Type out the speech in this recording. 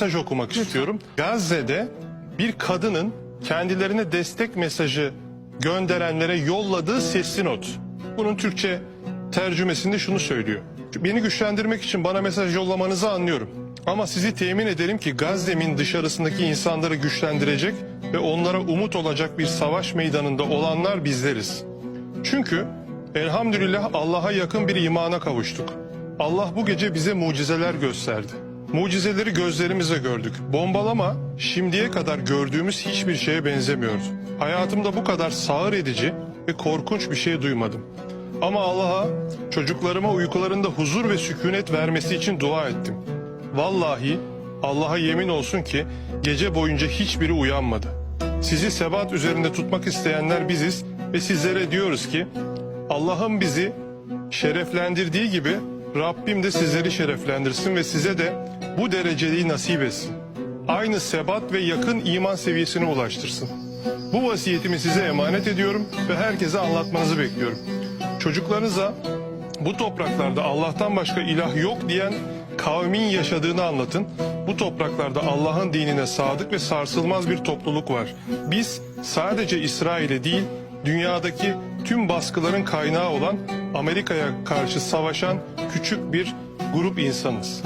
mesaj okumak istiyorum. Gazze'de bir kadının kendilerine destek mesajı gönderenlere yolladığı sesli not. Bunun Türkçe tercümesinde şunu söylüyor. Beni güçlendirmek için bana mesaj yollamanızı anlıyorum. Ama sizi temin ederim ki Gazze'min dışarısındaki insanları güçlendirecek ve onlara umut olacak bir savaş meydanında olanlar bizleriz. Çünkü elhamdülillah Allah'a yakın bir imana kavuştuk. Allah bu gece bize mucizeler gösterdi. Mucizeleri gözlerimizle gördük. Bombalama şimdiye kadar gördüğümüz hiçbir şeye benzemiyordu. Hayatımda bu kadar sağır edici ve korkunç bir şey duymadım. Ama Allah'a çocuklarıma uykularında huzur ve sükunet vermesi için dua ettim. Vallahi Allah'a yemin olsun ki gece boyunca hiçbiri uyanmadı. Sizi sebat üzerinde tutmak isteyenler biziz ve sizlere diyoruz ki Allah'ın bizi şereflendirdiği gibi Rabbim de sizleri şereflendirsin ve size de bu dereceliği nasip etsin. Aynı sebat ve yakın iman seviyesine ulaştırsın. Bu vasiyetimi size emanet ediyorum ve herkese anlatmanızı bekliyorum. Çocuklarınıza bu topraklarda Allah'tan başka ilah yok diyen kavmin yaşadığını anlatın. Bu topraklarda Allah'ın dinine sadık ve sarsılmaz bir topluluk var. Biz sadece İsrail'e değil, dünyadaki tüm baskıların kaynağı olan Amerika'ya karşı savaşan küçük bir grup insanız.